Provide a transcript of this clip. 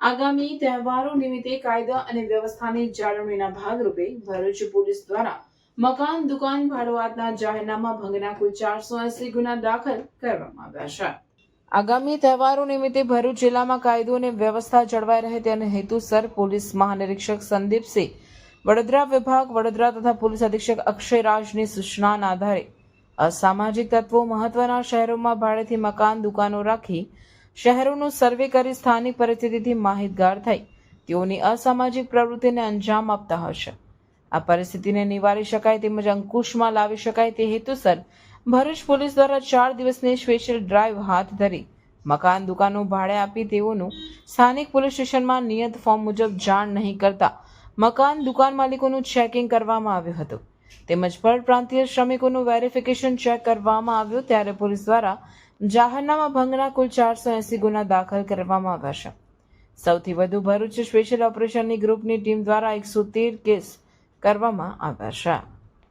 આગામી તહેવારો નિમિત્તે કાયદા અને વ્યવસ્થાની જાળવણીના ભાગરૂપે ભરૂચ પોલીસ દ્વારા મકાન, દુકાન, ભાડુઆતના જાહેરનામા ભંગના કુલ ચારસો એસી ગુના દાખલ કરવામાં આવ્યા છે. આગામી તહેવારો નિમિત્તે ભરૂચ જિલ્લામાં કાયદો અને વ્યવસ્થા જળવાઈ રહે તેના હેતુસર પોલીસ મહાનિરીક્ષક સંદીપસિંહ, વડોદરા વિભાગ, વડોદરા તથા પોલીસ અધિક્ષક અક્ષય રાજની સૂચનાના આધારે અસામાજિક તત્વો મહત્વના શહેરોમાં ભાડેથી મકાન, દુકાનો રાખી શહેરોનું સર્વે કરી સ્થાનિક પરિસ્થિતિથી માહિતગાર થઈ. તેઓની અસામાજિક પ્રવૃત્તિને અંજામ આપતા હશે. આ પરિસ્થિતિને નિવારી શકાય તેમજ અંકુશમાં લાવી શકાય તે હેતુસર ભરૂચ પોલીસ દ્વારા ચાર દિવસની સ્પેશિયલ ડ્રાઈવ હાથ ધરી. મકાન, દુકાનો ભાડે આપી તેઓનું સ્થાનિક પોલીસ સ્ટેશનમાં નિયત ફોર્મ મુજબ જાણ નહીં કરતા મકાન, દુકાન માલિકોનું ચેકિંગ કરવામાં આવ્યું હતું. તેમજ પરપ્રાંતીય શ્રમિકોનું વેરિફિકેશન ચેક કરવામાં આવ્યું ત્યારે પોલીસ દ્વારા જાહેરનામા ભંગના કુલ ચારસો એસી ગુના દાખલ કરવામાં આવ્યા છે. સૌથી વધુ ભરૂચ સ્પેશિયલ ઓપરેશનની ગ્રુપની ટીમ દ્વારા એકસો તેર કેસ કરવામાં આવ્યા છે.